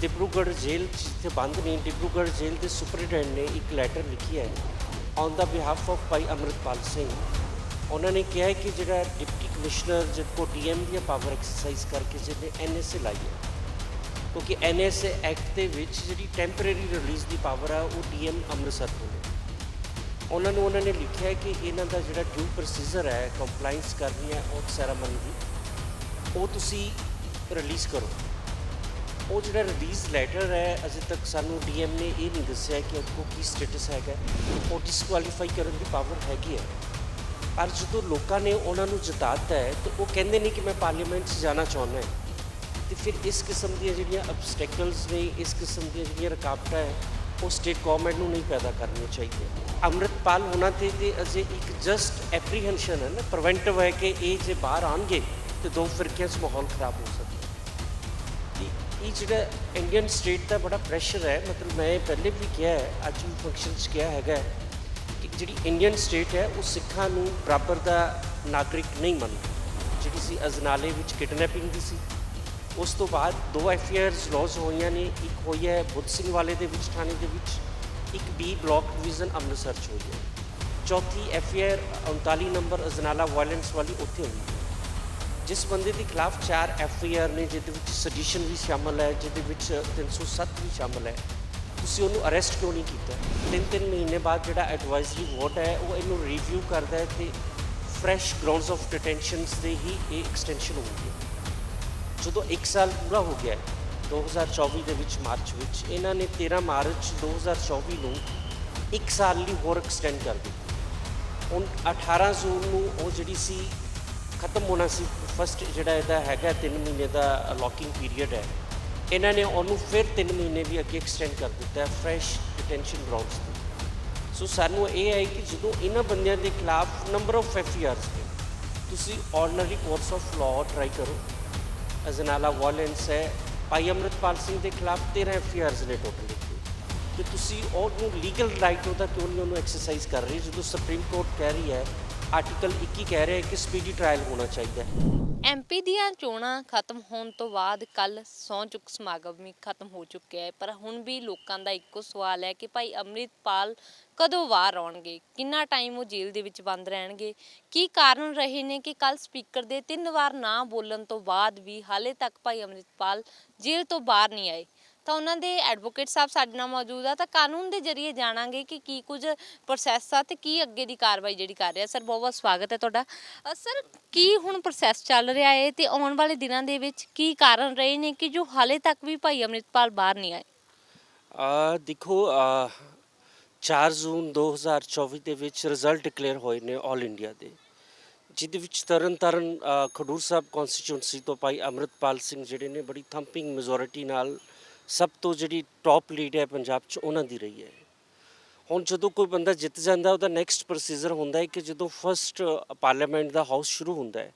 ਡਿਬਰੂਗੜ੍ਹ ਜੇਲ੍ਹ 'ਚ ਜਿੱਥੇ ਬੰਦ ਨੇ, ਡਿਬਰੂਗੜ੍ਹ ਜੇਲ੍ਹ ਦੇ ਸੁਪਰਡੈਂਟ ਨੇ ਇੱਕ ਲੈਟਰ ਲਿਖੀ ਹੈ ਔਨ ਦਾ ਬਿਹਾਫ ਆਫ ਭਾਈ ਅਮਰਿਤਪਾਲ ਸਿੰਘ। ਉਹਨਾਂ ਨੇ ਕਿਹਾ ਹੈ ਕਿ ਜਿਹੜਾ ਡਿਪਟੀ ਕਮਿਸ਼ਨਰ ਜਦ ਕੋ ਡੀਐਮ ਦੀਆਂ ਪਾਵਰ ਐਕਸਰਸਾਈਜ਼ ਕਰਕੇ ਜਿਹਨੇ ਐਨਐਸਏ ਲਾਈ ਹੈ, ਕਿਉਂਕਿ ਐਨਐਸਏ ਐਕਟ ਦੇ ਵਿੱਚ ਜਿਹੜੀ ਟੈਂਪਰੇਰੀ ਰਿਲੀਜ਼ ਦੀ ਪਾਵਰ ਆ, ਉਹ ਡੀਐਮ ਅੰਮ੍ਰਿਤਸਰ ਕੋਲ ਹੈ। ਉਹਨਾਂ ਨੂੰ, ਉਹਨਾਂ ਨੇ ਲਿਖਿਆ ਹੈ ਕਿ ਇਹਨਾਂ ਦਾ ਜਿਹੜਾ ਡਿਊ ਪ੍ਰੋਸੀਜਰ ਹੈ ਕੰਪਲਾਈਂਸ ਕਰਨੀ ਹੈ ਉਹ ਸੈਰਾਮਨੀ ਦੀ, ਉਹ ਤੁਸੀਂ ਰਿਲੀਜ਼ ਕਰੋ। ਉਹ ਜਿਹੜਾ ਰਿਲੀਜ਼ ਲੈਟਰ ਹੈ, ਅਜੇ ਤੱਕ ਸਾਨੂੰ ਡੀਐਮ ਨੇ ਇਹ ਨਹੀਂ ਦੱਸਿਆ ਕਿ ਅੱਗੋਂ ਕੀ ਸਟੇਟਸ ਹੈਗਾ। ਉਹ ਡਿਸਕੁਆਲੀਫਾਈ ਕਰਨ ਦੀ ਪਾਵਰ ਹੈਗੀ ਹੈ। ਪਰ ਜਦੋਂ ਲੋਕਾਂ ਨੇ ਉਹਨਾਂ ਨੂੰ ਜਿਤਾਤਾ ਹੈ, ਤਾਂ ਉਹ ਕਹਿੰਦੇ ਨੇ ਕਿ ਮੈਂ ਪਾਰਲੀਮੈਂਟ 'ਚ ਜਾਣਾ ਚਾਹੁੰਦਾ ਹਾਂ। ਤੇ ਫਿਰ ਇਸ ਕਿਸਮ ਦੀਆਂ ਜਿਹੜੀਆਂ ਅਬਸਟੈਕਲਸ ਨੇ, ਇਸ ਕਿਸਮ ਦੀਆਂ ਜਿਹੜੀਆਂ ਰੁਕਾਵਟਾਂ ਹੈ, ਉਹ ਸਟੇਟ ਗਵਰਨਮੈਂਟ ਨੂੰ ਨਹੀਂ ਪੈਦਾ ਕਰਨੀਆਂ ਚਾਹੀਦੀਆਂ। ਅੰਮ੍ਰਿਤਪਾਲ ਹੋਣਾ ਤੇ ਤੇ ਅਜੇ ਇੱਕ ਜਸਟ ਐਪਰੀਹੈਂਸ਼ਨ ਹੈ ਨਾ ਪ੍ਰੀਵੈਂਟਿਵ ਹੈ ਕਿ ਇਹ ਜੇ ਬਾਹਰ ਆਣਗੇ ਤੇ ਦੋ ਫਿਰਕਿਆਂ 'ਚ ਮਾਹੌਲ ਖਰਾਬ ਹੋ ਸਕਦਾ ਇਹ- ਜਿਹੜਾ ਇੰਡੀਅਨ ਸਟੇਟ ਦਾ ਬੜਾ ਪ੍ਰੈਸ਼ਰ ਹੈ, ਮਤਲਬ ਮੈਂ ਪਹਿਲੇ ਵੀ ਕਿਹਾ ਹੈ, ਅੱਜ ਵੀ ਫੰਕਸ਼ਨ 'ਚ ਕਿਹਾ ਹੈਗਾ ਕਿ ਜਿਹੜੀ ਇੰਡੀਅਨ ਸਟੇਟ ਹੈ, ਉਹ ਸਿੱਖਾਂ ਨੂੰ ਬਰਾਬਰ ਦਾ ਨਾਗਰਿਕ ਨਹੀਂ ਮੰਨਦੀ। ਜਿਹੜੀ ਸੀ ਅਜਨਾਲੇ ਵਿੱਚ ਕਿਡਨੈਪਿੰਗ ਦੀ ਸੀ, ਉਸ ਤੋਂ ਬਾਅਦ ਦੋ ਐਫ ਆਈ ਆਰਸ ਲੌਜ ਹੋਈਆਂ ਨੇ, ਇੱਕ ਹੋਈ ਹੈ ਬੁੱਧ ਸਿੰਘ ਵਾਲੇ ਦੇ ਵਿੱਚ, ਥਾਣੇ ਦੇ ਵਿੱਚ, ਇੱਕ ਬੀ ਬਲਾਕ ਡਿਵੀਜ਼ਨ ਅੰਮ੍ਰਿਤਸਰ 'ਚ ਹੋਈ ਹੈ। ਚੌਥੀ F I R 39 number Ajnala violence ਵਾਲੀ ਉੱਥੇ ਹੋਈ ਹੈ। ਜਿਸ ਬੰਦੇ ਦੇ ਖਿਲਾਫ 4 ਐਫ ਆਈ ਆਰ ਨੇ, ਜਿਹਦੇ ਵਿੱਚ ਸੈਡੀਸ਼ਨ ਵੀ ਸ਼ਾਮਲ ਹੈ, ਜਿਹਦੇ ਵਿੱਚ 307 ਵੀ ਸ਼ਾਮਲ ਹੈ, ਤੁਸੀਂ ਉਹਨੂੰ ਅਰੈਸਟ ਕਿਉਂ ਨਹੀਂ ਕੀਤਾ? ਤਿੰਨ ਤਿੰਨ ਮਹੀਨੇ ਬਾਅਦ ਜਿਹੜਾ ਐਡਵਾਈਜ਼ਰੀ ਵੋਟ ਹੈ, ਉਹ ਇਹਨੂੰ ਰਿਵਿਊ ਕਰਦਾ ਹੈ ਤੇ ਫਰੈਸ਼ ਗਰਾਊਂਡਸ ਆਫ ਡਿਟੈਂਸ਼ਨਸ ਦੇ ਹੀ ਇਹ ਐਕਸਟੈਂਸ਼ਨ ਹੁੰਦੀ ਹੈ ਜਦੋਂ 1 ਸਾਲ ਪੂਰਾ ਹੋ ਗਿਆ ਹੈ 2024 ਦੇ ਵਿੱਚ ਮਾਰਚ ਵਿੱਚ, ਇਹਨਾਂ ਨੇ 13 ਮਾਰਚ 2024 ਨੂੰ 1 ਸਾਲ ਲਈ ਹੋਰ ਐਕਸਟੈਂਡ ਕਰ ਦਿੱਤੀ। ਹੁਣ 18 ਜੂਨ ਨੂੰ ਉਹ ਜਿਹੜੀ ਸੀ ਖਤਮ ਹੋਣਾ ਸੀ। ਫਸਟ ਜਿਹੜਾ ਇਹਦਾ ਹੈਗਾ 3 ਮਹੀਨੇ ਦਾ ਲੌਕਿੰਗ ਪੀਰੀਅਡ ਹੈ। ਇਹਨਾਂ ਨੇ ਉਹਨੂੰ ਫਿਰ 3 ਮਹੀਨੇ ਵੀ ਅੱਗੇ ਐਕਸਟੈਂਡ ਕਰ ਦਿੱਤਾ ਫਰੈਸ਼ ਡਿਟੈਂਸ਼ਨ ਗਰਾਊਂਡਸ ਤੇ। ਸੋ ਸਾਨੂੰ ਇਹ ਹੈ ਕਿ ਜਦੋਂ ਇਹਨਾਂ ਬੰਦਿਆਂ ਦੇ ਖਿਲਾਫ ਨੰਬਰ ਆਫ ਐਫ ਆਈ ਨੇ, ਤੁਸੀਂ ordinary course of law try ਕਰੋ। ਅਜਨਾਲਾ ਵਾਇਲੈਂਸ ਹੈ। ਭਾਈ ਅਮਰਿਤਪਾਲ ਸਿੰਘ ਦੇ ਖਿਲਾਫ 13 ਐਫ ਨੇ ਟੋਟਲ ਕਿ ਤੁਸੀਂ ਉਹਨੂੰ ਲੀਗਲ ਰਾਈਟ ਉਹਦਾ ਕਿਉਂ ਨਹੀਂ ਉਹਨੂੰ ਐਕਸਰਸਾਈਜ਼ ਕਰ ਰਹੀ? ਜਦੋਂ ਸੁਪਰੀਮ ਕੋਰਟ ਕਹਿ ਰਹੀ ਹੈ ਆਰਟੀਕਲ 21 ਕਹਿ ਰਿਹਾ ਹੈ ਕਿ ਸਪੀਡੀ ਟ੍ਰਾਇਲ ਹੋਣਾ ਚਾਹੀਦਾ ਹੈ। ਐਮਪੀ ਦੀਆਂ ਚੋਣਾਂ ਖਤਮ ਹੋਣ ਤੋਂ ਬਾਅਦ ਕੱਲ ਸਹੁੰ ਚੁੱਕ ਸਮਾਗਮ ਵੀ ਖਤਮ ਹੋ ਚੁੱਕਿਆ ਹੈ। ਪਰ ਹੁਣ ਵੀ ਲੋਕਾਂ ਦਾ ਇੱਕੋ ਸਵਾਲ ਹੈ ਕਿ ਭਾਈ ਅੰਮ੍ਰਿਤਪਾਲ ਕਦੋਂ ਬਾਹਰ ਆਉਣਗੇ? ਕਿੰਨਾ ਟਾਈਮ ਉਹ ਜੇਲ੍ਹ ਦੇ ਵਿੱਚ ਬੰਦ ਰਹਿਣਗੇ? ਕੀ ਕਾਰਨ ਰਹੇ ਨੇ ਕਿ ਕੱਲ ਸਪੀਕਰ ਦੇ ਤਿੰਨ ਵਾਰ ਨਾ ਬੋਲਣ ਤੋਂ ਬਾਅਦ ਵੀ ਹਾਲੇ ਤੱਕ ਭਾਈ ਅੰਮ੍ਰਿਤਪਾਲ ਜੇਲ੍ਹ ਤੋਂ ਬਾਹਰ ਨਹੀਂ ਆਏ? ਤਾਂ ਉਹਨਾਂ ਦੇ ਐਡਵੋਕੇਟ ਸਾਹਿਬ ਸਾਡੇ ਨਾਲ ਮੌਜੂਦ ਆ ਤਾਂ ਕਾਨੂੰਨ ਦੇ ਜ਼ਰੀਏ ਜਾਣਾਂਗੇ ਕਿ ਕੀ ਕੁਝ ਪ੍ਰੋਸੈਸ ਆ ਤੇ ਕੀ ਅੱਗੇ ਦੀ ਕਾਰਵਾਈ ਜਿਹੜੀ ਕਰ ਰਿਹਾ। ਸਰ ਬਹੁਤ ਬਹੁਤ ਸਵਾਗਤ ਹੈ ਤੁਹਾਡਾ। ਅ, ਸਰ ਕੀ ਹੁਣ ਪ੍ਰੋਸੈਸ ਚੱਲ ਰਿਹਾ ਹੈ ਤੇ ਆਉਣ ਵਾਲੇ ਦਿਨਾਂ ਦੇ ਵਿੱਚ ਕੀ ਕਾਰਨ ਰਹੇ ਨੇ ਕਿ ਜੋ ਹਾਲੇ ਤੱਕ ਵੀ ਭਾਈ ਅੰਮ੍ਰਿਤਪਾਲ ਬਾਹਰ ਨਹੀਂ ਆਏ? ਆ ਦੇਖੋ ਅ, 4 ਜੂਨ 2024 ਦੇ ਵਿੱਚ ਰਿਜ਼ਲਟ ਡਿਕਲੇਅਰ ਹੋਏ ਨੇ 올 ਇੰਡੀਆ ਦੇ। ਜਿਹਦੇ ਵਿੱਚ ਤਰਨ ਤਾਰਨ ਅ, ਖਡੂਰ ਸਾਹਿਬ ਕਨਸਟੀਚੁਐਂਸੀ ਤੋਂ ਭਾਈ ਅਮਰਿਤਪਾਲ ਸਿੰਘ ਜਿਹੜੇ ਨੇ ਬੜੀ ਥੰਪਿੰਗ ਮੈਜੋਰਿਟੀ ਨਾਲ ਸਭ ਤੋਂ ਜਿਹੜੀ ਟੌਪ ਲੀਡ ਹੈ ਪੰਜਾਬ 'ਚ ਉਹਨਾਂ ਦੀ ਰਹੀ ਹੈ। ਹੁਣ ਜਦੋਂ ਕੋਈ ਬੰਦਾ ਜਿੱਤ ਜਾਂਦਾ ਉਹਦਾ ਨੈਕਸਟ ਪ੍ਰੋਸੀਜਰ ਹੁੰਦਾ ਹੈ ਕਿ ਜਦੋਂ ਫਰਸਟ ਪਾਰਲੀਮੈਂਟ ਦਾ ਹਾਊਸ ਸ਼ੁਰੂ ਹੁੰਦਾ ਹੈ,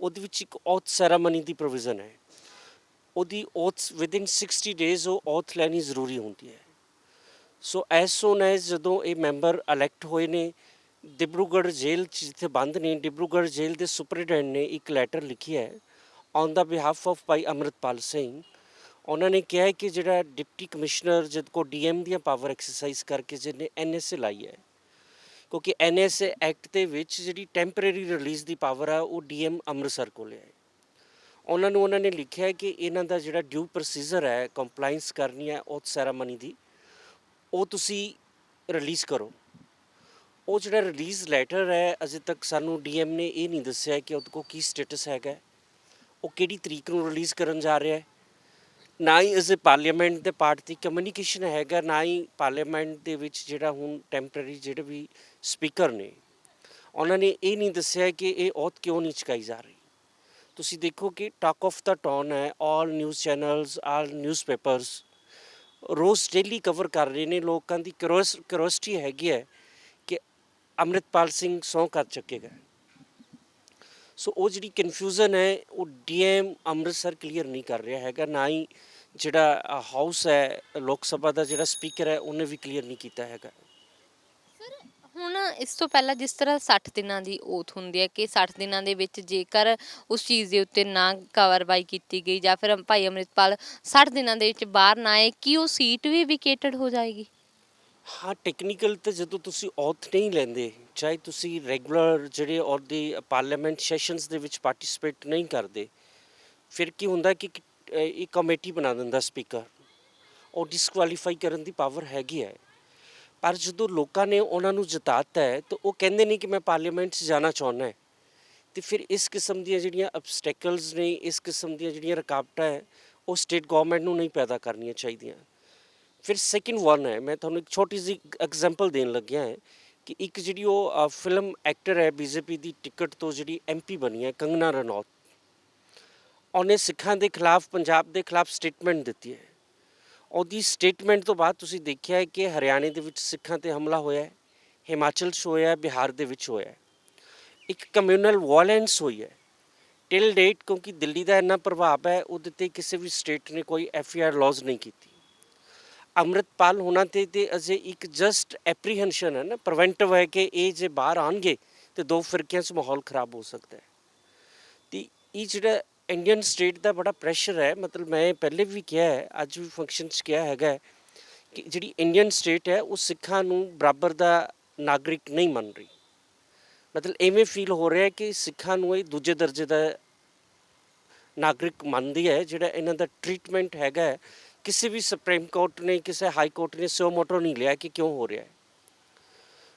ਉਹਦੇ ਵਿੱਚ ਇੱਕ ਔਥ ਸੈਰਾਮਨੀ ਦੀ ਪ੍ਰੋਵੀਜ਼ਨ ਹੈ। ਉਹਦੀ ਔਥ ਵਿਦਿਨ 60 ਡੇਜ਼ ਉਹ ਔਥ ਲੈਣੀ ਜ਼ਰੂਰੀ ਹੁੰਦੀ ਹੈ। ਸੋ ਐਸ ਸੂਨ ਐਸ ਜਦੋਂ ਇਹ ਮੈਂਬਰ ਇਲੈਕਟ ਹੋਏ ਨੇ, ਡਿਬਰੂਗੜ੍ਹ ਜੇਲ੍ਹ 'ਚ ਜਿੱਥੇ ਬੰਦ ਨੇ, ਡਿਬਰੂਗੜ੍ਹ ਜੇਲ੍ਹ ਦੇ ਸੁਪਰਡੈਂਟ ਨੇ ਇੱਕ ਲੈਟਰ ਲਿਖੀ ਹੈ ਔਨ ਦਾ ਬਿਹਾਫ ਆਫ ਭਾਈ ਅਮਰਿਤਪਾਲ ਸਿੰਘ ਉਹਨਾਂ ਨੇ ਕਿਹਾ ਹੈ ਕਿ ਜਿਹੜਾ ਡਿਪਟੀ ਕਮਿਸ਼ਨਰ ਜਦ ਕੋ ਡੀਐਮ ਦੀਆਂ ਪਾਵਰ ਐਕਸਰਸਾਈਜ਼ ਕਰਕੇ ਜਿਹਨੇ ਐਨਐਸਏ ਲਾਈ ਹੈ, ਕਿਉਂਕਿ ਐਨਐਸਏ ਐਕਟ ਦੇ ਵਿੱਚ ਜਿਹੜੀ ਟੈਂਪਰੇਰੀ ਰਿਲੀਜ਼ ਦੀ ਪਾਵਰ ਆ, ਉਹ ਡੀਐਮ ਅੰਮ੍ਰਿਤਸਰ ਕੋਲ ਹੈ ਉਹਨਾਂ ਨੂੰ ਉਹਨਾਂ ਨੇ ਲਿਖਿਆ ਹੈ ਕਿ ਇਹਨਾਂ ਦਾ ਜਿਹੜਾ ਡਿਊ ਪ੍ਰੋਸੀਜਰ ਹੈ, ਕੰਪਲਾਈਂਸ ਕਰਨੀ ਹੈ, ਉਹ ਸੈਰਾਮਨੀ ਦੀ, ਉਹ ਤੁਸੀਂ ਰਿਲੀਜ਼ ਕਰੋ। ਉਹ ਜਿਹੜਾ ਰਿਲੀਜ਼ ਲੈਟਰ ਹੈ, ਅਜੇ ਤੱਕ ਸਾਨੂੰ ਡੀਐਮ ਨੇ ਇਹ ਨਹੀਂ ਦੱਸਿਆ ਕਿ ਉਹਦੇ ਕੋਲ ਕੀ ਸਟੇਟਸ ਹੈਗਾ ਉਹ ਕਿਹੜੀ ਤਰੀਕ ਨੂੰ ਰਿਲੀਜ਼ ਕਰਨ ਜਾ ਰਿਹਾ ਹੈ। ਨਾ ਹੀ ਇਸ ਪਾਰਲੀਮੈਂਟ ਦੇ ਪਾਰਟ ਦੀ ਕਮਿਊਨੀਕੇਸ਼ਨ ਹੈਗਾ, ਨਾ ਹੀ ਪਾਰਲੀਮੈਂਟ ਦੇ ਵਿੱਚ ਜਿਹੜਾ ਹੁਣ ਟੈਂਪਰੇਰੀ ਜਿਹੜੇ ਵੀ ਸਪੀਕਰ ਨੇ, ਉਹਨਾਂ ਨੇ ਇਹ ਨਹੀਂ ਦੱਸਿਆ ਕਿ ਇਹ ਔਤ ਕਿਉਂ ਨਹੀਂ ਚੁਕਾਈ ਜਾ ਰਹੀ। ਤੁਸੀਂ ਦੇਖੋ ਕਿ ਟਾਕ ਆਫ ਦਾ ਟਾਊਨ ਹੈ all news channels all newspapers ਰੋਜ਼ ਡੇਲੀ ਕਵਰ ਕਰ ਰਹੇ ਨੇ, ਲੋਕਾਂ ਦੀ ਕਿਉਰਿਓਸਿਟੀ ਹੈਗੀ ਹੈ ਕਿ ਅੰਮ੍ਰਿਤਪਾਲ ਸਿੰਘ ਸਹੁੰ ਕਰ ਚੱਕੇਗਾ ਸੋ ਉਹ ਜਿਹੜੀ ਕਨਫਿਊਜ਼ਨ ਹੈ, ਉਹ ਡੀਐਮ ਅੰਮ੍ਰਿਤਸਰ ਕਲੀਅਰ ਨਹੀਂ ਕਰ ਰਿਹਾ ਹੈਗਾ, ਨਾ ਹੀ ਜਿਹੜਾ ਹਾਊਸ ਹੈ ਲੋਕ ਸਭਾ ਦਾ ਜਿਹੜਾ ਸਪੀਕਰ ਹੈ ਉਹਨੇ ਵੀ ਕਲੀਅਰ ਨਹੀਂ ਕੀਤਾ ਹੈਗਾ। ਸਰ ਹੁਣ ਇਸ ਤੋਂ ਪਹਿਲਾਂ ਜਿਸ ਤਰ੍ਹਾਂ 60 ਦਿਨਾਂ ਦੀ ਓਥ ਹੁੰਦੀ ਹੈ ਕਿ 60 ਦਿਨਾਂ ਦੇ ਵਿੱਚ ਜੇਕਰ ਉਸ ਚੀਜ਼ ਦੇ ਉੱਤੇ ਨਾ ਕਾਰਵਾਈ ਕੀਤੀ ਗਈ ਜਾਂ ਫਿਰ ਭਾਈ ਅੰਮ੍ਰਿਤਪਾਲ 60 ਦਿਨਾਂ ਦੇ ਵਿੱਚ ਬਾਹਰ ਨਾ ਆਏ ਕੀ ਉਹ ਸੀਟ ਵੀ ਵਿਕੇਟਡ ਹੋ ਜਾਏਗੀ? ਹਾਂ ਟੈਕਨੀਕਲ ਤੇ ਜਦੋਂ ਤੁਸੀਂ ਔਥ ਨਹੀਂ ਲੈਂਦੇ ਚਾਹੇ ਤੁਸੀਂ ਰੈਗੂਲਰ ਜਿਹੜੇ ਉਹਦੀ ਪਾਰਲੀਮੈਂਟ ਸੈਸ਼ਨਸ ਦੇ ਵਿੱਚ ਪਾਰਟਿਸਿਪੇਟ ਨਹੀਂ ਕਰਦੇ ਫਿਰ ਕੀ ਹੁੰਦਾ ਕਿ ਇੱਕ, ਕਮੇਟੀ ਬਣਾ ਦਿੰਦਾ ਸਪੀਕਰ। ਉਹ ਡਿਸਕੁਆਲੀਫਾਈ ਕਰਨ ਦੀ ਪਾਵਰ ਹੈਗੀ ਹੈ। ਪਰ ਜਦੋਂ ਲੋਕਾਂ ਨੇ ਉਹਨਾਂ ਨੂੰ ਜਿਤਾਤਾ ਹੈ ਤਾਂ ਉਹ ਕਹਿੰਦੇ ਨਹੀਂ ਕਿ ਮੈਂ ਪਾਰਲੀਮੈਂਟ 'ਚ ਜਾਣਾ ਚਾਹੁੰਦਾ ਹੈ। ਤੇ ਫਿਰ ਇਸ ਕਿਸਮ ਦੀਆਂ ਜਿਹੜੀਆਂ ਅਬਸਟੈਕਲਸ ਨੇ ਇਸ ਕਿਸਮ ਦੀਆਂ ਜਿਹੜੀਆਂ ਰੁਕਾਵਟਾਂ ਹੈ ਉਹ ਸਟੇਟ ਗਵਰਨਮੈਂਟ ਨੂੰ ਨਹੀਂ ਪੈਦਾ ਕਰਨੀਆਂ ਚਾਹੀਦੀਆਂ। ਫਿਰ ਸੈਕਿੰਡ ਵਨ ਹੈ ਮੈਂ ਤੁਹਾਨੂੰ ਇੱਕ ਛੋਟੀ ਜਿਹੀ ਐਗਜ਼ਾਮਪਲ ਦੇਣ ਲੱਗਿਆ ਹੈ ਕਿ ਇੱਕ ਜਿਹੜੀ ਉਹ ਫਿਲਮ ਐਕਟਰ ਹੈ ਬੀਜੇਪੀ ਦੀ ਟਿਕਟ ਤੋਂ ਜਿਹੜੀ ਐਮਪੀ ਬਣੀ ਹੈ ਕੰਗਨਾ ਰਣੌਤ। ਉਹਨੇ ਸਿੱਖਾਂ ਦੇ ਖਿਲਾਫ, ਪੰਜਾਬ ਦੇ ਖਿਲਾਫ ਸਟੇਟਮੈਂਟ ਦਿੱਤੀ ਹੈ। ਉਹਦੀ ਸਟੇਟਮੈਂਟ ਤੋਂ ਬਾਅਦ ਤੁਸੀਂ ਦੇਖਿਆ ਹੈ ਕਿ ਹਰਿਆਣੇ ਦੇ ਵਿੱਚ ਸਿੱਖਾਂ ਤੇ ਹਮਲਾ ਹੋਇਆ ਹੈ, ਹਿਮਾਚਲ 'ਚ ਹੋਇਆ ਹੈ, ਬਿਹਾਰ ਦੇ ਵਿੱਚ ਹੋਇਆ ਹੈ। ਇੱਕ ਕਮਿਊਨਲ ਵਾਇਲੈਂਸ ਹੋਈ ਹੈ। ਟਿਲ ਡੇਟ ਕਿਉਂਕਿ ਦਿੱਲੀ ਦਾ ਇੰਨਾ ਪ੍ਰਭਾਵ ਹੈ, ਉਹਦੇ ਤੇ ਕਿਸੇ ਵੀ ਸਟੇਟ ਨੇ ਕੋਈ ਐਫ ਆਈ ਆਰ ਲੌਜ਼ ਨਹੀਂ ਕੀਤੀ। ਅੰਮ੍ਰਿਤਪਾਲ ਹੋਣਾ ਤੇ ਤੇ ਅਜੇ ਇੱਕ ਜਸਟ ਐਪਰੀਹੈਂਸ਼ਨ ਹੈ ਨਾ ਪ੍ਰੀਵੈਂਟਿਵ ਹੈ ਕਿ ਇਹ ਜੇ ਬਾਹਰ ਆਣਗੇ ਤੇ ਦੋ ਫਿਰਕਿਆਂ 'ਚ ਮਾਹੌਲ ਖਰਾਬ ਹੋ ਸਕਦਾ ਹੈ। ਤੇ ਇਹ ਜਿਹੜਾ ਇੰਡੀਅਨ ਸਟੇਟ ਦਾ ਬੜਾ ਪ੍ਰੈਸ਼ਰ ਹੈ। ਮਤਲਬ ਮੈਂ ਪਹਿਲੇ ਵੀ ਕਿਹਾ ਹੈ, ਅੱਜ ਵੀ ਫੰਕਸ਼ਨ 'ਚ ਕਿਹਾ ਹੈਗਾ ਕਿ ਜਿਹੜੀ ਇੰਡੀਅਨ ਸਟੇਟ ਹੈ, ਉਹ ਸਿੱਖਾਂ ਨੂੰ ਬਰਾਬਰ ਦਾ ਨਾਗਰਿਕ ਨਹੀਂ ਮੰਨ ਰਹੀ। ਮਤਲਬ ਐਵੇਂ ਫੀਲ ਹੋ ਰਿਹਾ ਕਿ ਸਿੱਖਾਂ ਨੂੰ ਇਹ ਦੂਜੇ ਦਰਜੇ ਦਾ ਨਾਗਰਿਕ ਮੰਨਦੀ ਹੈ, ਜਿਹੜਾ ਇਹਨਾਂ ਦਾ ਟ੍ਰੀਟਮੈਂਟ ਹੈਗਾ ਕਿਸੇ ਵੀ ਸੁਪਰੀਮ ਕੋਰਟ ਨੇ, ਕਿਸੇ ਹਾਈ ਕੋਰਟ ਨੇ ਸਿਓ ਮੋਟੋ ਨਹੀਂ ਲਿਆ ਕਿ ਕਿਉਂ ਹੋ ਰਿਹਾ ਹੈ।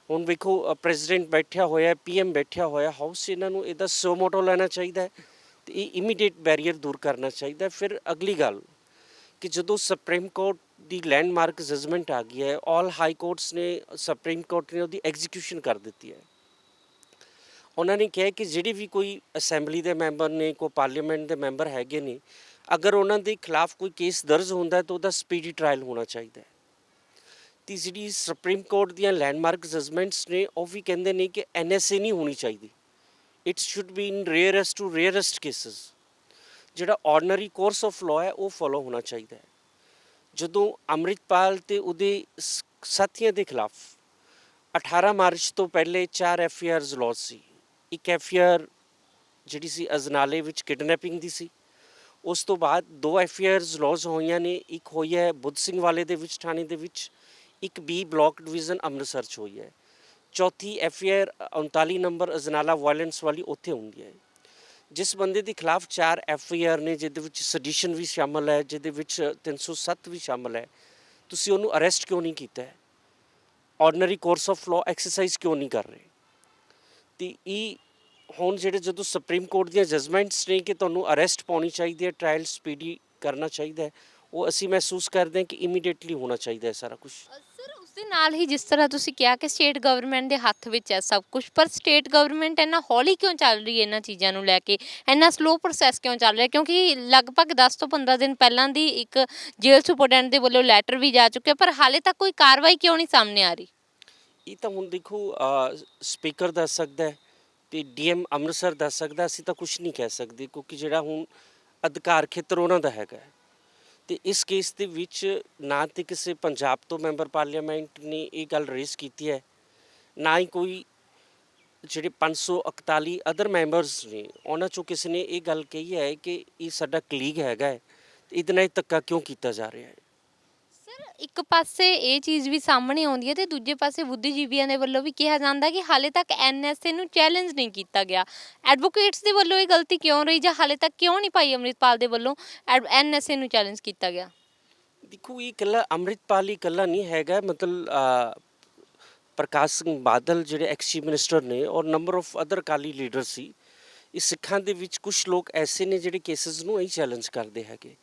ਹੁਣ ਵੇਖੋ ਪ੍ਰੈਜ਼ੀਡੈਂਟ ਬੈਠਿਆ ਹੋਇਆ ਹੈ ਪੀਐਮ ਬੈਠਿਆ ਹੋਇਆ ਹਾਊਸ ਇਹਨਾਂ ਨੂੰ ਇਹਦਾ ਸਿਓ ਮੋਟੋ ਲੈਣਾ ਚਾਹੀਦਾ ਹੈ? ਤੇ ਇਹ ਇਮੀਡੀਏਟ ਬੈਰੀਅਰ ਦੂਰ ਕਰਨਾ ਚਾਹੀਦਾ ਫਿਰ ਅਗਲੀ ਗੱਲ ਕਿ ਜਦੋਂ ਸੁਪਰੀਮ ਕੋਰਟ ਦੀ ਲੈਂਡਮਾਰਕ ਜਜਮੈਂਟ ਆ ਗਈ ਹੈ ਆਲ ਹਾਈ ਕੋਰਟਸ ਨੇ ਸੁਪਰੀਮ ਕੋਰਟ ਨੇ ਉਹਦੀ ਐਗਜ਼ੀਕਿਊਸ਼ਨ ਕਰ ਦਿੱਤੀ ਹੈ। ਉਹਨਾਂ ਨੇ ਕਿਹਾ ਕਿ ਜਿਹੜੇ ਵੀ ਕੋਈ ਅਸੈਂਬਲੀ ਦੇ ਮੈਂਬਰ ਨੇ, ਕੋਈ ਪਾਰਲੀਮੈਂਟ ਦੇ ਮੈਂਬਰ ਹੈਗੇ ਨੇ, ਅਗਰ ਉਹਨਾਂ ਦੇ ਖਿਲਾਫ ਕੋਈ ਕੇਸ ਦਰਜ ਹੁੰਦਾ ਤਾਂ ਉਹਦਾ ਸਪੀਡੀ ਟ੍ਰਾਇਲ ਹੋਣਾ ਚਾਹੀਦਾ ਹੈ। ਤੇ ਜਿਹੜੀ ਸੁਪਰੀਮ ਕੋਰਟ ਦੀਆਂ ਲੈਂਡਮਾਰਕ ਜਜਮੈਂਟਸ ਨੇ, ਉਹ ਵੀ ਕਹਿੰਦੇ ਨੇ ਕਿ ਐਨਐਸਏ ਨਹੀਂ ਹੋਣੀ ਚਾਹੀਦੀ। It should be in rarest to rarest cases ਜਿਹੜਾ ਆਰਡੀਨਰੀ ਕੋਰਸ ਆਫ ਲਾਅ ਹੈ, ਉਹ ਫੋਲੋ ਹੋਣਾ ਚਾਹੀਦਾ ਹੈ। ਜਦੋਂ ਅੰਮ੍ਰਿਤਪਾਲ ਤੇ ਉਹਦੇ ਸ- ਸਾਥੀਆਂ ਦੇ ਖਿਲਾਫ 18 ਮਾਰਚ ਤੋਂ ਪਹਿਲੇ 4 ਐਫ ਆਈ ਆਰਸ ਲੌਜ ਸੀ। ਇੱਕ ਐਫ ਆਈ ਆਰ ਜਿਹੜੀ ਸੀ ਅਜਨਾਲੇ ਵਿੱਚ ਕਿਡਨੈਪਿੰਗ ਦੀ ਸੀ। ਉਸ ਤੋਂ ਬਾਅਦ ਦੋ ਐਫ ਆਈ ਆਰਸ ਲੌਜ ਹੋਈਆਂ ਨੇ। ਇੱਕ ਹੋਈ ਹੈ ਬੁੱਧ ਸਿੰਘ ਵਾਲੇ ਦੇ ਵਿੱਚ, ਥਾਣੇ ਦੇ ਵਿੱਚ। ਇੱਕ ਬੀ ਬਲਾਕ ਡਿਵੀਜ਼ਨ ਅੰਮ੍ਰਿਤਸਰ 'ਚ ਹੋਈ ਹੈ। ਚੌਥੀ F I R 39 number Ajnala violence ਵਾਲੀ ਉੱਥੇ ਹੁੰਦੀ ਹੈ। ਜਿਸ ਬੰਦੇ ਦੇ ਖਿਲਾਫ 4 ਐਫ ਆਈ ਆਰ ਨੇ, ਜਿਹਦੇ ਵਿੱਚ ਸੈਡੀਸ਼ਨ ਵੀ ਸ਼ਾਮਲ ਹੈ, ਜਿਹਦੇ ਵਿੱਚ 307 ਵੀ ਸ਼ਾਮਲ ਹੈ, ਤੁਸੀਂ ਉਹਨੂੰ ਅਰੈਸਟ ਕਿਉਂ ਨਹੀਂ ਕੀਤਾ ਹੈ? Ordinary course of law exercise ਕਿਉਂ ਨਹੀਂ ਕਰ ਰਹੇ? ਤੇ ਇਹ ਹੁਣ ਜਿਹੜੇ ਜਦੋਂ ਸੁਪਰੀਮ ਕੋਰਟ ਦੀਆਂ ਜਜਮੈਂਟਸ ਨੇ ਕਿ ਤੁਹਾਨੂੰ ਅਰੈਸਟ ਪਾਉਣੀ ਚਾਹੀਦੀ ਹੈ ਟ੍ਰਾਇਲ ਸਪੀਡੀ ਕਰਨਾ ਚਾਹੀਦਾ ਹੈ, ਉਹ ਅਸੀਂ ਮਹਿਸੂਸ ਕਰਦੇ ਹਾਂ ਕਿ ਇਮੀਡੀਏਟਲੀ ਹੋਣਾ ਚਾਹੀਦਾ ਹੈ ਸਾਰਾ ਕੁਝ ਸਰ ਉਸ ਨਾਲ ਹੀ ਜਿਸ ਤਰ੍ਹਾਂ ਤੁਸੀਂ ਕਿਹਾ ਕਿ ਸਟੇਟ ਗਵਰਨਮੈਂਟ ਦੇ ਹੱਥ ਵਿੱਚ ਹੈ ਸਭ ਕੁਝ ਪਰ ਸਟੇਟ ਗਵਰਨਮੈਂਟ ਇੰਨਾ ਹੌਲੀ ਕਿਉਂ ਚੱਲ ਰਹੀ ਹੈ ਇਹਨਾਂ ਚੀਜ਼ਾਂ ਨੂੰ ਲੈ ਕੇ? ਇੰਨਾ ਸਲੋ ਪ੍ਰੋਸੈਸ ਕਿਉਂ ਚੱਲ ਰਿਹਾ? ਕਿਉਂਕਿ ਲਗਭਗ 10 ਤੋਂ 15 ਦਿਨ ਪਹਿਲਾਂ ਦੀ ਇੱਕ ਜੇਲ੍ਹ ਸੁਪਰਡੈਂਟ ਦੇ ਵੱਲੋਂ ਲੈਟਰ ਵੀ ਜਾ ਚੁੱਕਿਆ, ਪਰ ਹਾਲੇ ਤੱਕ ਕੋਈ ਕਾਰਵਾਈ ਕਿਉਂ ਨਹੀਂ ਸਾਹਮਣੇ ਆ ਰਹੀ? ਇਹ ਤਾਂ ਹੁਣ ਦੇਖੋ ਸਪੀਕਰ ਦੱਸ ਸਕਦਾ ਤੇ ਡੀਐਮ ਅੰਮ੍ਰਿਤਸਰ ਦੱਸ ਸਕਦਾ ਅਸੀਂ ਤਾਂ ਕੁਝ ਨਹੀਂ ਕਹਿ ਸਕਦੇ ਕਿਉਂਕਿ ਜਿਹੜਾ ਹੁਣ ਅਧਿਕਾਰ ਖੇਤਰ ਉਹਨਾਂ ਦਾ ਹੈਗਾ ਤੇ ਇਸ ਕੇਸ ਦੇ ਵਿੱਚ ਨਾ ਤੇ ਕਿਸੇ ਪੰਜਾਬ ਤੋਂ ਮੈਂਬਰ ਪਾਰਲੀਮੈਂਟ ਨੇ ਇਹ ਗੱਲ ਰੇਸ ਕੀਤੀ ਹੈ, ਨਾ ਹੀ ਕੋਈ ਜਿਹੜੇ 541 ਅਦਰ ਮੈਂਬਰਸ ਨੇ, ਉਹਨਾਂ ਚੋਂ ਕਿਸੇ ਨੇ ਇਹ ਗੱਲ ਕਹੀ ਹੈ ਕਿ ਇਹ ਸਾਡਾ ਕਲੀਗ ਹੈਗਾ ਹੈ, ਤੇ ਇਹਦੇ ਨਾਲ ਇਹ ਧੱਕਾ ਕਿਉਂ ਕੀਤਾ ਜਾ ਰਿਹਾ ਹੈ? ਸਰ ਇੱਕ ਪਾਸੇ ਇਹ ਚੀਜ਼ ਵੀ ਸਾਹਮਣੇ ਆਉਂਦੀ ਹੈ ਤੇ ਦੂਜੇ ਪਾਸੇ ਬੁੱਧੀਜੀਵੀਆਂ ਦੇ ਵੱਲੋਂ ਵੀ ਕਿਹਾ ਜਾਂਦਾ ਕਿ ਹਾਲੇ ਤੱਕ ਐਨਐਸਏ ਨੂੰ ਚੈਲੰਜ ਨਹੀਂ ਕੀਤਾ ਗਿਆ। ਐਡਵੋਕੇਟਸ ਦੇ ਵੱਲੋਂ ਇਹ ਗਲਤੀ ਕਿਉਂ ਰਹੀ ਜਾਂ ਹਾਲੇ ਤੱਕ ਕਿਉਂ ਨਹੀਂ ਭਾਈ ਅੰਮ੍ਰਿਤਪਾਲ ਦੇ ਵੱਲੋਂ ਐਨਐਸਏ ਨੂੰ ਚੈਲੰਜ ਕੀਤਾ ਗਿਆ? ਦੇਖੋ, ਇਹ ਇਕੱਲਾ ਅੰਮ੍ਰਿਤਪਾਲ ਹੀ ਇਕੱਲਾ ਨਹੀਂ ਹੈਗਾ। ਮਤਲਬ ਪ੍ਰਕਾਸ਼ ਸਿੰਘ ਬਾਦਲ ਜਿਹੜੇ ਐਕਸ ਚੀਫ ਮਿਨਿਸਟਰ ਨੇ, ਔਰ number of other Akali leader ਸੀ, ਇਹ ਸਿੱਖਾਂ ਦੇ ਵਿੱਚ ਕੁਝ ਲੋਕ ਐਸੇ ਨੇ ਜਿਹੜੇ ਕੇਸਸ ਨੂੰ ਹੀ ਚੈਲੰਜ ਕਰਦੇ ਹੈਗੇ।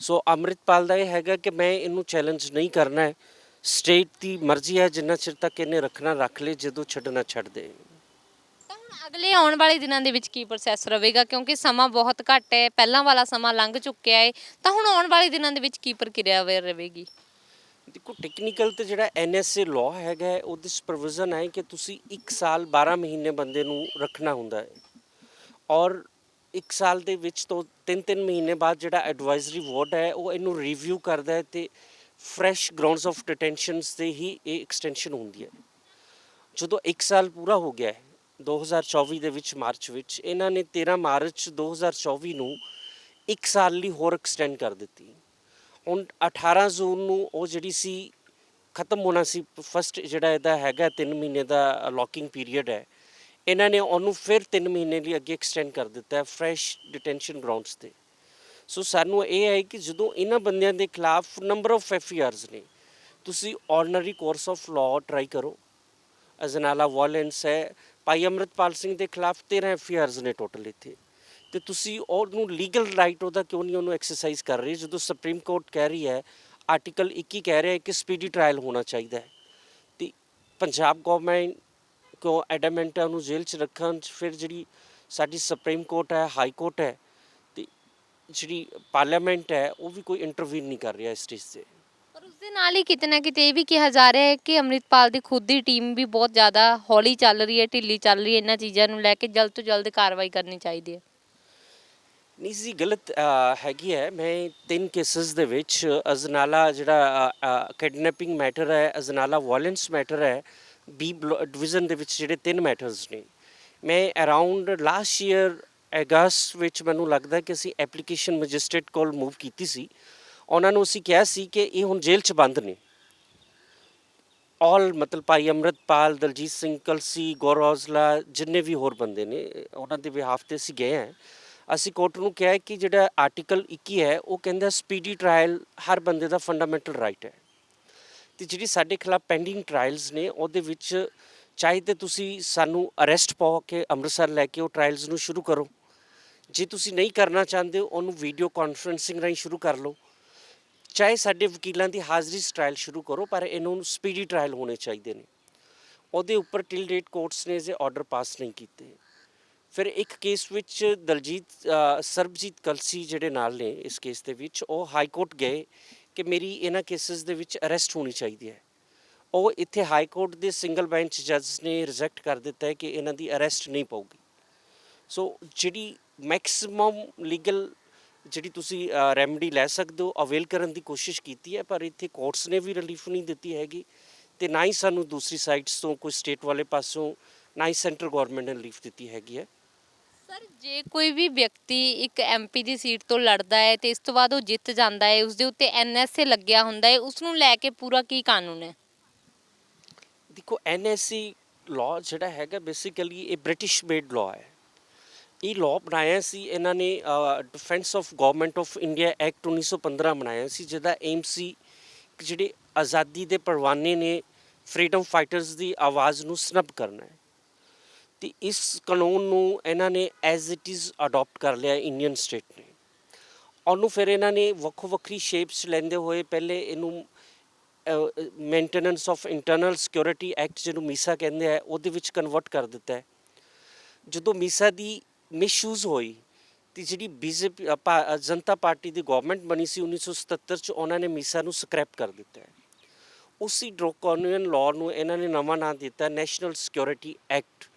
ਸੋ ਅੰਮ੍ਰਿਤਪਾਲ ਦਾ ਇਹ ਹੈਗਾ ਕਿ ਮੈਂ ਇਹਨੂੰ ਚੈਲੰਜ ਨਹੀਂ ਕਰਨਾ ਹੈ। ਸਟੇਟ ਦੀ ਮਰਜ਼ੀ ਹੈ ਜਿੰਨਾ ਚਿਰ ਤੱਕ ਇਹਨੇ ਰੱਖਣਾ ਰੱਖ ਲੇ ਜਦੋਂ ਛੱਡਣਾ ਛੱਡ ਦੇ। ਤਾਂ ਹੁਣ ਅਗਲੇ ਆਉਣ ਵਾਲੇ ਦਿਨਾਂ ਦੇ ਵਿੱਚ ਕੀ ਪ੍ਰੋਸੈਸ ਰਹੇਗਾ? ਕਿਉਂਕਿ ਸਮਾਂ ਬਹੁਤ ਘੱਟ ਹੈ ਪਹਿਲਾਂ ਵਾਲਾ ਸਮਾਂ ਲੰਘ ਚੁੱਕਿਆ ਹੈ। ਤਾਂ ਹੁਣ ਆਉਣ ਵਾਲੇ ਦਿਨਾਂ ਦੇ ਵਿੱਚ ਕੀ ਪ੍ਰਕਿਰਿਆ ਰਹੇਗੀ? ਦੇਖੋ ਟੈਕਨੀਕਲ ਤੇ ਜਿਹੜਾ ਐਨਐਸਏ ਲਾਅ ਹੈਗਾ ਉਹਦੇ ਚ ਪ੍ਰੋਵੀਜ਼ਨ ਹੈ ਕਿ ਤੁਸੀਂ 1 ਸਾਲ 12 ਮਹੀਨੇ ਬੰਦੇ ਨੂੰ ਰੱਖਣਾ ਹੁੰਦਾ ਹੈ। ਔਰ ਇੱਕ ਸਾਲ ਦੇ ਵਿੱਚ ਤੋਂ 3-3 ਮਹੀਨੇ ਬਾਅਦ ਜਿਹੜਾ ਐਡਵਾਈਜ਼ਰੀ ਬੋਰਡ ਹੈ, ਉਹ ਇਹਨੂੰ ਰਿਵਿਊ ਕਰਦਾ ਹੈ ਤੇ ਫਰੈਸ਼ ਗਰਾਊਂਡਸ ਆਫ ਡਿਟੈਂਸ਼ਨਸ ਤੇ ਹੀ ਇਹ ਐਕਸਟੈਂਸ਼ਨ ਹੁੰਦੀ ਹੈ। ਜਦੋਂ 1 ਸਾਲ ਪੂਰਾ ਹੋ ਗਿਆ ਹੈ 2024 ਦੇ ਵਿੱਚ ਮਾਰਚ ਵਿੱਚ, ਇਹਨਾਂ ਨੇ 13 ਮਾਰਚ 2024 ਨੂੰ 1 ਸਾਲ ਲਈ ਹੋਰ ਐਕਸਟੈਂਡ ਕਰ ਦਿੱਤੀ। ਹੁਣ 18 ਜੂਨ ਨੂੰ ਉਹ ਜਿਹੜੀ ਸੀ, ਖਤਮ ਹੋਣਾ ਸੀ ਫਸਟ ਜਿਹੜਾ ਇਹਦਾ ਹੈਗਾ 3 ਮਹੀਨੇ ਦਾ ਲੌਕਿੰਗ ਪੀਰੀਅਡ ਹੈ ਇਹਨਾਂ ਨੇ ਉਹਨੂੰ ਫਿਰ 3 ਮਹੀਨੇ ਲਈ ਅੱਗੇ ਐਕਸਟੈਂਡ ਕਰ ਦਿੱਤਾ ਹੈ ਫਰੈਸ਼ ਡਿਟੈਂਸ਼ਨ ਗਰਾਊਂਡਸ ਤੇ। ਸੋ ਸਾਨੂੰ ਇਹ ਹੈ ਕਿ ਜਦੋਂ ਇਹਨਾਂ ਬੰਦਿਆਂ ਦੇ ਖਿਲਾਫ ਨੰਬਰ ਆਫ ਐਫ ਨੇ, ਤੁਸੀਂ ordinary course of law try ਕਰੋ। ਅਜਨਾਲਾ ਵਾਇਲੈਂਸ ਹੈ, ਭਾਈ ਅਮਰਤਪਾਲ ਸਿੰਘ ਦੇ ਖਿਲਾਫ 13 ਐਫ ਨੇ ਟੋਟਲ ਇੱਥੇ। ਤੇ ਤੁਸੀਂ ਉਹਨੂੰ ਲੀਗਲ ਰਾਈਟ ਉਹਦਾ ਕਿਉਂ ਨਹੀਂ ਉਹਨੂੰ ਐਕਸਰਸਾਈਜ਼ ਕਰ ਰਹੇ? ਜਦੋਂ ਸੁਪਰੀਮ ਕੋਰਟ ਕਹਿ ਰਹੀ ਹੈ ਆਰਟੀਕਲ 21 ਕਹਿ ਰਿਹਾ ਹੈ ਕਿ ਸਪੀਡੀ ਟ੍ਰਾਇਲ ਹੋਣਾ ਚਾਹੀਦਾ ਹੈ। ਤੇ ਪੰਜਾਬ ਗਵਰਨਮੈਂਟ ਕੋ ਐਡਮੈਂਟ ਹੈ ਉਹਨੂੰ ਜੇਲ੍ਹ 'ਚ ਰੱਖਣ 'ਚ ਫਿਰ ਜਿਹੜੀ ਸਾਡੀ ਸੁਪਰੀਮ ਕੋਰਟ ਹੈ ਹਾਈ ਕੋਰਟ ਹੈ ਤੇ ਜਿਹੜੀ ਪਾਰਲੀਮੈਂਟ ਹੈ ਉਹ ਵੀ ਕੋਈ ਇੰਟਰਵੀਨ ਨਹੀਂ ਕਰ ਰਿਹਾ ਇਸ ਚੀਜ਼ 'ਤੇ। ਪਰ ਉਸ ਦੇ ਨਾਲ ਹੀ ਕਿਤੇ ਨਾ ਕਿਤੇ ਇਹ ਵੀ ਕਿਹਾ ਜਾ ਰਿਹਾ ਹੈ ਕਿ ਅੰਮ੍ਰਿਤਪਾਲ ਦੀ ਖੁਦ ਦੀ ਟੀਮ ਵੀ ਬਹੁਤ ਜ਼ਿਆਦਾ ਹੌਲੀ ਚੱਲ ਰਹੀ ਹੈ ਢਿੱਲੀ ਚੱਲ ਰਹੀ ਹੈ ਇਹਨਾਂ ਚੀਜ਼ਾਂ ਨੂੰ ਲੈ ਕੇ ਜਲਦ ਤੋਂ ਜਲਦ ਕਾਰਵਾਈ ਕਰਨੀ ਚਾਹੀਦੀ ਹੈ। ਨਹੀਂ ਜੀ ਗਲਤ ਹੈਗੀ ਹੈ। ਮੈਂ ਤਿੰਨ ਕੇਸਸ ਦੇ ਵਿੱਚ ਅਜਨਾਲਾ ਜਿਹੜਾ ਕਿਡਨੈਪਿੰਗ ਮੈਟਰ ਹੈ ਅਜਨਾਲਾ ਵਾਇਲੈਂਸ ਮੈਟਰ ਹੈ ਬੀ ਡਿਵੀਜ਼ਨ ਦੇ ਵਿੱਚ ਜਿਹੜੇ ਤਿੰਨ ਮੈਟਰਸ ਨੇ। ਮੈਂ ਅਰਾਊਂਡ ਲਾਸਟ ਈਅਰ ਅਗਸਤ ਵਿੱਚ ਮੈਨੂੰ ਲੱਗਦਾ ਕਿ ਅਸੀਂ ਐਪਲੀਕੇਸ਼ਨ ਮੈਜਿਸਟ੍ਰੇਟ ਕੋਲ ਮੂਵ ਕੀਤੀ ਸੀ। ਉਹਨਾਂ ਨੂੰ ਅਸੀਂ ਕਿਹਾ ਸੀ ਕਿ ਇਹ ਹੁਣ ਜੇਲ੍ਹ 'ਚ ਬੰਦ ਨੇ। ਆਲ ਮਤਲਬ ਭਾਈ ਅੰਮ੍ਰਿਤਪਾਲ, ਦਲਜੀਤ ਸਿੰਘ ਕਲਸੀ ਗੌਰਵਜ਼ਲਾ ਜਿੰਨੇ ਵੀ ਹੋਰ ਬੰਦੇ ਨੇ, ਉਹਨਾਂ ਦੇ ਵਿਹਾਫ ਤੇ ਅਸੀਂ ਗਏ ਹਾਂ। ਅਸੀਂ ਕੋਰਟ ਨੂੰ ਕਿਹਾ ਕਿ ਜਿਹੜਾ ਆਰਟੀਕਲ 21 ਹੈ, ਉਹ ਕਹਿੰਦਾ ਸਪੀਡੀ ਟ੍ਰਾਇਲ ਹਰ ਬੰਦੇ ਦਾ ਫੰਡਾਮੈਂਟਲ ਰਾਈਟ ਹੈ। ਤੇ ਜਿਹੜੀ ਸਾਡੇ ਖਿਲਾਫ ਪੈਂਡਿੰਗ ਟ੍ਰਾਇਲਸ ਨੇ, ਉਹਦੇ ਵਿੱਚ ਚਾਹੇ ਤੇ ਤੁਸੀਂ ਸਾਨੂੰ ਅਰੈਸਟ ਪਾਓ ਕੇ ਅੰਮ੍ਰਿਤਸਰ ਲੈ ਕੇ ਉਹ ਟ੍ਰਾਇਲਸ ਨੂੰ ਸ਼ੁਰੂ ਕਰੋ। ਜੇ ਤੁਸੀਂ ਨਹੀਂ ਕਰਨਾ ਚਾਹੁੰਦੇ ਹੋ, ਉਹਨੂੰ ਵੀਡੀਓ ਕਾਨਫਰੈਂਸਿੰਗ ਰਾਹੀਂ ਸ਼ੁਰੂ ਕਰ ਲਓ। ਚਾਹੇ ਸਾਡੇ ਵਕੀਲਾਂ ਦੀ ਹਾਜ਼ਰੀ 'ਚ ਟ੍ਰਾਇਲ ਸ਼ੁਰੂ ਕਰੋ, ਪਰ ਇਹਨਾਂ ਨੂੰ ਸਪੀਡੀ ਟ੍ਰਾਇਲ ਹੋਣੇ ਚਾਹੀਦੇ ਨੇ। ਉਹਦੇ ਉੱਪਰ ਟਿਲ ਡੇਟ ਕੋਰਟਸ ਨੇ ਜੇ ਆਰਡਰ ਪਾਸ ਨਹੀਂ ਕੀਤੇ। ਫਿਰ ਇੱਕ ਕੇਸ ਵਿੱਚ ਦਲਜੀਤ ਸਰਬਜੀਤ ਕਲਸੀ ਜਿਹੜੇ ਨਾਲ ਨੇ ਇਸ ਕੇਸ ਦੇ ਵਿੱਚ, ਉਹ ਹਾਈ ਕੋਰਟ ਗਏ। ਕਿ ਮੇਰੀ ਇਹਨਾਂ ਕੇਸਿਸ ਦੇ ਵਿੱਚ ਅਰੈਸਟ ਹੋਣੀ ਚਾਹੀਦੀ ਹੈ। ਉਹ ਇੱਥੇ ਹਾਈ ਕੋਰਟ ਦੇ ਸਿੰਗਲ ਬੈਂਚ ਜੱਜ ਨੇ ਰਿਜੈਕਟ ਕਰ ਦਿੱਤਾ ਹੈ ਕਿ ਇਹਨਾਂ ਦੀ ਅਰੈਸਟ ਨਹੀਂ ਪਊਗੀ। ਸੋ ਜਿਹੜੀ ਮੈਕਸਿਮਮ ਲੀਗਲ ਜਿਹੜੀ ਤੁਸੀਂ ਰੈਮਡੀ ਲੈ ਸਕਦੇ ਹੋ ਅਵੇਲ ਕਰਨ ਦੀ ਕੋਸ਼ਿਸ਼ ਕੀਤੀ ਹੈ, ਪਰ ਇੱਥੇ ਕੋਰਟਸ ਨੇ ਵੀ ਰਿਲੀਫ ਨਹੀਂ ਦਿੱਤੀ ਹੈਗੀ ਤੇ ਨਾ ਹੀ ਸਾਨੂੰ ਦੂਸਰੀ ਸਾਈਡਸ ਤੋਂ ਕੋਈ ਸਟੇਟ ਵਾਲੇ ਪਾਸੋਂ, ਨਾ ਹੀ ਸੈਂਟਰ ਗਵਰਨਮੈਂਟ ਨੇ ਰਿਲੀਫ ਦਿੱਤੀ ਹੈਗੀ ਹੈ। ਸਰ, ਜੇ ਕੋਈ ਵੀ ਵਿਅਕਤੀ ਇੱਕ ਐਮਪੀ ਦੀ ਸੀਟ ਤੋਂ ਲੜਦਾ ਹੈ ਤੇ ਇਸ ਤੋਂ ਬਾਅਦ ਉਹ ਜਿੱਤ ਜਾਂਦਾ ਹੈ ਉਸ ਦੇ ਉੱਤੇ ਐਨਐਸਏ ਲੱਗਿਆ ਹੁੰਦਾ ਹੈ ਉਸ ਨੂੰ ਲੈ ਕੇ ਪੂਰਾ ਕੀ ਕਾਨੂੰਨ ਹੈ? ਦੇਖੋ ਐਨਐਸਸੀ ਲਾਅ ਜਿਹੜਾ ਹੈਗਾ ਬੇਸਿਕਲੀ ਇਹ ਬ੍ਰਿਟਿਸ਼ ਮੇਡ ਲਾਅ ਹੈ। ਇਹ ਲਾਅ ਬਣਾਇਆ ਸੀ, ਇਹਨਾਂ ਨੇ defence of government of India act 1915 ਬਣਾਇਆ ਸੀ, ਜਿਹਦਾ ਏਮ ਸੀ ਕਿ ਜਿਹੜੇ ਆਜ਼ਾਦੀ ਦੇ ਪਰਵਾਨੇ ਨੇ ਫਰੀडम ਫਾਈਟਰਸ ਦੀ ਆਵਾਜ਼ ਨੂੰ ਸਨਬ ਕਰਨਾ ਹੈ। ਤੇ ਇਸ ਕਾਨੂੰਨ ਨੂੰ ਇਹਨਾਂ ਨੇ ਐਜ਼ ਇਟ ਇਜ਼ ਅਡਾਪਟ ਕਰ ਲਿਆ ਇੰਡੀਅਨ ਸਟੇਟ ਨੇ। ਉਹਨੂੰ ਫਿਰ ਇਹਨਾਂ ਨੇ ਵੱਖੋ ਵੱਖਰੀ ਸ਼ੇਪਸ ਲੈਂਦੇ ਹੋਏ ਪਹਿਲੇ ਇਹਨੂੰ maintenance of internal security act ਜਿਹਨੂੰ ਮੀਸਾ ਕਹਿੰਦੇ ਆ, ਉਹਦੇ ਵਿੱਚ ਕਨਵਰਟ ਕਰ ਦਿੱਤਾ ਹੈ। ਜਦੋਂ ਮੀਸਾ ਦੀ ਮਿਸਯੂਜ਼ ਹੋਈ, ਤੇ ਜਿਹੜੀ ਬੀਜੇਪੀ ਜਨਤਾ ਪਾਰਟੀ ਦੀ ਗਵਰਨਮੈਂਟ ਬਣੀ ਸੀ 1977 ਚ, ਉਹਨਾਂ ਨੇ ਮੀਸਾ ਨੂੰ ਸਕ੍ਰੈਪ ਕਰ ਦਿੱਤਾ ਹੈ। ਉਸੇ ਡਰੋਕੋਨੀਅਨ ਲਾਅ ਨੂੰ ਇਹਨਾਂ ਨੇ ਨਵਾਂ ਨਾਂ ਦਿੱਤਾ ਨੈਸ਼ਨਲ ਸਿਕਿਉਰਿਟੀ ਐਕਟ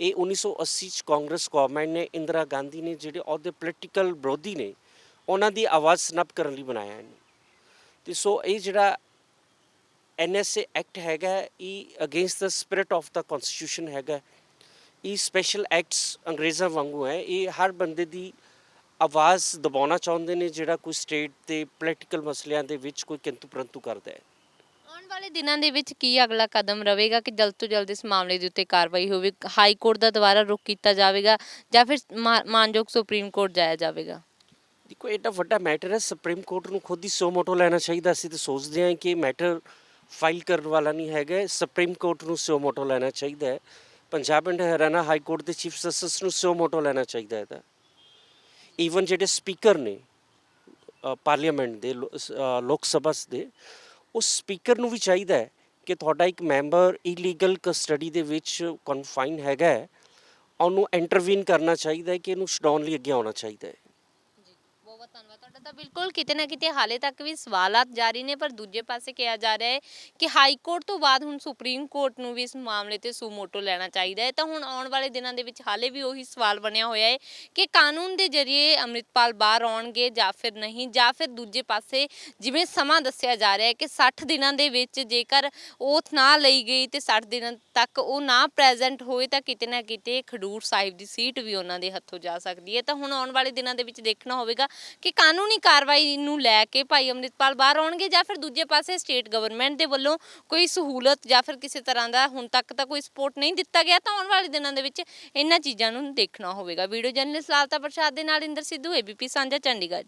ਇਹ 1980 ਚ ਕਾਂਗਰਸ ਗਵਰਨਮੈਂਟ ਨੇ ਇੰਦਰਾ ਗਾਂਧੀ ਨੇ ਜਿਹੜੇ ਉਹਦੇ ਪੋਲੀਟੀਕਲ ਵਿਰੋਧੀ ਨੇ, ਉਹਨਾਂ ਦੀ ਆਵਾਜ਼ ਸਨਬ ਕਰਨ ਲਈ ਬਣਾਇਆ ਇਹਨੂੰ। ਤੇ ਸੋ ਇਹ ਜਿਹੜਾ ਐਨਐਸਏ ਐਕਟ ਹੈਗਾ, ਇਹ against the spirit of the constitution ਹੈਗਾ। ਇਹ ਸਪੈਸ਼ਲ ਐਕਟਸ ਅੰਗਰੇਜ਼ਾਂ ਵਾਂਗੂ ਹੈ। ਇਹ ਹਰ ਬੰਦੇ ਦੀ ਆਵਾਜ਼ ਦਬਾਉਣਾ ਚਾਹੁੰਦੇ ਨੇ, ਜਿਹੜਾ ਕੋਈ ਸਟੇਟ ਦੇ ਪੋਲੀਟੀਕਲ ਮਸਲਿਆਂ ਦੇ ਵਿੱਚ ਕੋਈ ਕਿੰਤੂ ਪਰੰਤੂ ਕਰਦਾ ਹੈ। ਵਾਲੇ ਦਿਨਾਂ ਦੇ ਵਿੱਚ ਕੀ ਅਗਲਾ ਕਦਮ ਰਹੇਗਾ ਕਿ ਜਲਦ ਤੋਂ ਜਲਦ ਇਸ ਮਾਮਲੇ ਦੇ ਉੱਤੇ ਕਾਰਵਾਈ ਹੋਵੇ, ਹਾਈ ਕੋਰਟ ਦਾ ਦੁਬਾਰਾ ਰੁਖ ਕੀਤਾ ਜਾਵੇਗਾ ਜਾਂ ਫਿਰ ਮਾਨਯੋਗ ਸੁਪਰੀਮ ਕੋਰਟ ਜਾਇਆ ਜਾਵੇਗਾ? ਦੇਖੋ ਇਹਦਾ ਵੱਡਾ ਮੈਟਰ ਹੈ। ਸੁਪਰੀਮ ਕੋਰਟ ਨੂੰ ਖੁਦ ਹੀ ਸੋ ਮੋਟੋ ਲੈਣਾ ਚਾਹੀਦਾ। ਸੀ ਤੇ ਸੋਚਦੇ ਹਾਂ ਕਿ ਮੈਟਰ ਫਾਈਲ ਕਰਨ ਵਾਲਾ ਨਹੀਂ ਹੈਗਾ। ਸੁਪਰੀਮ ਕੋਰਟ ਨੂੰ ਸੋ ਮੋਟੋ ਲੈਣਾ ਚਾਹੀਦਾ ਹੈ। Punjab and Haryana High Court ਦੇ ਚੀਫ ਜਸਟਿਸ ਨੂੰ ਸੋ ਮੋਟੋ ਲੈਣਾ ਚਾਹੀਦਾ ਹੈ ਇਹਦਾ। ਈਵਨ ਜਿਹੜੇ ਸਪੀਕਰ ਨੇ ਪਾਰਲੀਮੈਂਟ ਦੇ ਲੋਕ ਸਭਾ ਦੇ ਉਸ ਸਪੀਕਰ ਨੂੰ ਵੀ ਚਾਹੀਦਾ ਹੈ ਕਿ ਤੁਹਾਡਾ ਇੱਕ ਮੈਂਬਰ ਇਲੀਗਲ ਕਸਟਡੀ ਦੇ ਵਿੱਚ ਕਨਫਾਈਨ ਹੈਗਾ ਹੈ, ਉਹਨੂੰ ਇੰਟਰਵੀਨ ਕਰਨਾ ਚਾਹੀਦਾ ਹੈ ਕਿ ਇਹਨੂੰ ਛਡਾਉਣ ਲਈ ਅੱਗੇ ਆਉਣਾ ਚਾਹੀਦਾ ਹੈ। ਜੀ ਬਹੁਤ ਬਹੁਤ ਧੰਨਵਾਦ। ਤਾਂ ਬਿਲਕੁਲ ਕਿਤੇ ਨਾ ਕਿਤੇ ਹਾਲੇ ਤੱਕ ਵੀ ਸਵਾਲਾਤ ਜਾਰੀ ਨੇ, ਪਰ ਦੂਜੇ ਪਾਸੇ ਕਿਹਾ ਜਾ ਰਿਹਾ ਹੈ ਕਿ ਹਾਈ ਕੋਰਟ ਤੋਂ ਬਾਅਦ ਹੁਣ ਸੁਪਰੀਮ ਕੋਰਟ ਨੂੰ ਵੀ ਇਸ ਮਾਮਲੇ ਤੇ ਸੂਮੋਟੋ ਲੈਣਾ ਚਾਹੀਦਾ ਹੈ। ਤਾਂ ਹੁਣ ਆਉਣ ਵਾਲੇ ਦਿਨਾਂ ਦੇ ਵਿੱਚ ਹਾਲੇ ਵੀ ਉਹੀ ਸਵਾਲ ਬਣਿਆ ਹੋਇਆ ਹੈ ਕਿ ਕਾਨੂੰਨ ਦੇ ਜ਼ਰੀਏ ਅੰਮ੍ਰਿਤਪਾਲ ਬਾਹਰ ਆਉਣਗੇ ਜਾਂ ਫਿਰ ਨਹੀਂ, ਜਾਂ ਫਿਰ ਦੂਜੇ ਪਾਸੇ ਜਿਵੇਂ ਸਮਾਂ ਦੱਸਿਆ ਜਾ ਰਿਹਾ ਹੈ ਕਿ 60 ਦਿਨਾਂ ਦੇ ਵਿੱਚ ਜੇਕਰ ਓਥ ਨਾ ਲਈ ਗਈ ਤੇ 60 ਦਿਨਾਂ ਤੱਕ ਉਹ ਨਾ ਪ੍ਰੈਜ਼ੈਂਟ ਹੋਏ ਤਾਂ ਕਿਤੇ ਨਾ ਕਿਤੇ ਖਡੂਰ ਸਾਹਿਬ ਦੀ ਸੀਟ ਵੀ ਉਹਨਾਂ ਦੇ ਹੱਥੋਂ ਜਾ ਸਕਦੀ ਹੈ। ਤਾਂ ਹੁਣ ਆਉਣ ਵਾਲੇ ਦਿਨਾਂ ਦੇ ਵਿੱਚ ਦੇਖਣਾ ਹੋਵੇਗਾ ਕਿ ਕਾਨੂੰਨ ਕਾਨੂੰਨੀ ਕਾਰਵਾਈ ਨੂੰ ਲੈ ਕੇ ਭਾਈ ਅੰਮ੍ਰਿਤਪਾਲ ਬਾਹਰ ਆਉਣਗੇ ਜਾਂ ਫਿਰ ਦੂਜੇ ਪਾਸੇ ਸਟੇਟ ਗਵਰਨਮੈਂਟ ਦੇ ਵੱਲੋਂ ਕੋਈ ਸਹੂਲਤ ਜਾਂ ਫਿਰ ਕਿਸੇ ਤਰ੍ਹਾਂ ਦਾ ਹੁਣ ਤੱਕ ਤਾਂ ਕੋਈ ਸਪੋਰਟ ਨਹੀਂ ਦਿੱਤਾ ਗਿਆ, ਤਾਂ ਆਉਣ ਵਾਲੇ ਦਿਨਾਂ ਦੇ ਵਿੱਚ ਇਹਨਾਂ ਚੀਜ਼ਾਂ ਨੂੰ ਦੇਖਣਾ ਹੋਵੇਗਾ। ਵੀਡੀਓ ਜਰਨਲਿਸਟ ਲਾਲਤਾ ਪ੍ਰਸਾਦ ਦੇ ਨਾਲ ਇੰਦਰ ਸਿੱਧੂ ਏਬੀਪੀ ਸਾਂਝਾ, ਚੰਡੀਗੜ੍ਹ।